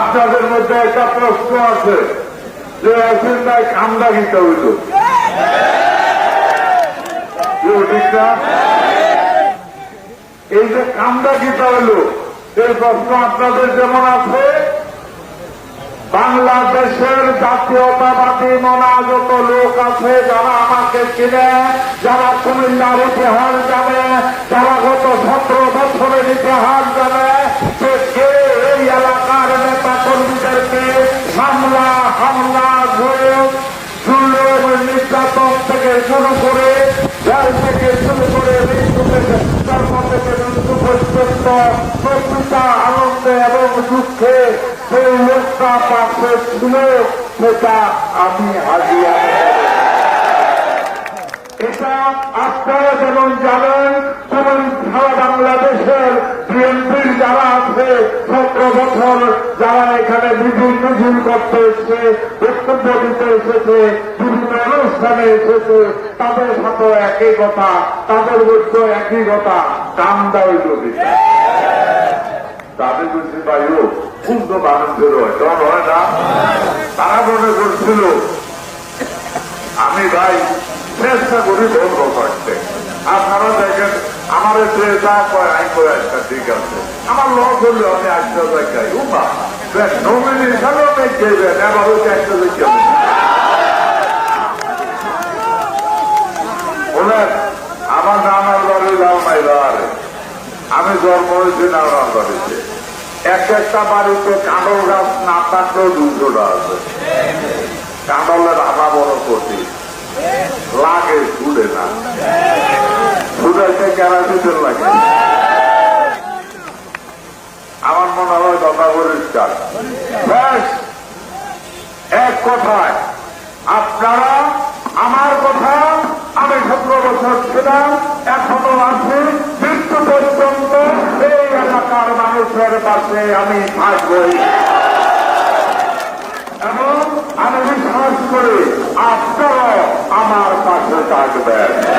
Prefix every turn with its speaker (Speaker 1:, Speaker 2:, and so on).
Speaker 1: আপনাদের মধ্যে একটা প্রশ্ন আছে যে আসেন নাই কামদা গীতা হইল ঠিক এই যে কামদা গীতা হইল, এই প্রশ্ন আপনাদের যেমন আছে, বাংলাদেশের জাতীয়তাবাদী মনা যত লোক আছে, যারা আমাকে চিনে, যারা কুমিল্লার ইতিহাস জানে যারা গত সতেরো বছরের ইতিহাস পর্যন্ত আনন্দে এবং দুঃখে সেই লোকটা পাশে ছিল, সেটা আমি হাজিয়া এটা আপনারা যেমন জানেন, তেমন সারা বাংলাদেশের বিএনপির যারা আছে, সতেরো বছর যারা এখানে মিছিল মিছিল করতে এসছে, বক্তব্য দিতে এসেছে, বিভিন্ন অনুষ্ঠানে এসেছে, তাদের সাথে একই কথা, তাদের মধ্যে একই কথা কাম দেয় যদি। তাদের বলছি ভাইও খুব তো মানুষের হয় না? তারা মনে করছিল, আমি ভাই, চেষ্টা করি ধর্ম করতে। আপনারা দেখেন, আমার যে যা কয় আই করে একটা ঠিক আছে। আমার লস হলে আমি একটা জায়গায় উমা নমিনি হিসাবেও নেই দেবেন এবার হচ্ছে একটা জায়গায় আমার নানার বাড়ি লাল মাইলারে আমি জন্ম হয়েছি নানার বাড়িতে এক একটা বাড়িতে কাঁড়ল গাছ না থাকলেও দুশোটা আছে। কাঁড়লের আধা বড় কঠিন লাগে ছুটে না। ছুটাইতে কেরাসিতের লাগে। আমার মনে হয় কথা পরিষ্কার। এক কথায়, আপনারা আমার কথা আমি সতেরো বছর ছিলাম, এখনও আছি। এলাকার পাশে আমি থাকবই এবং আমি বিশ্বাস করি আপনারাও আমার পাশে থাকবেন।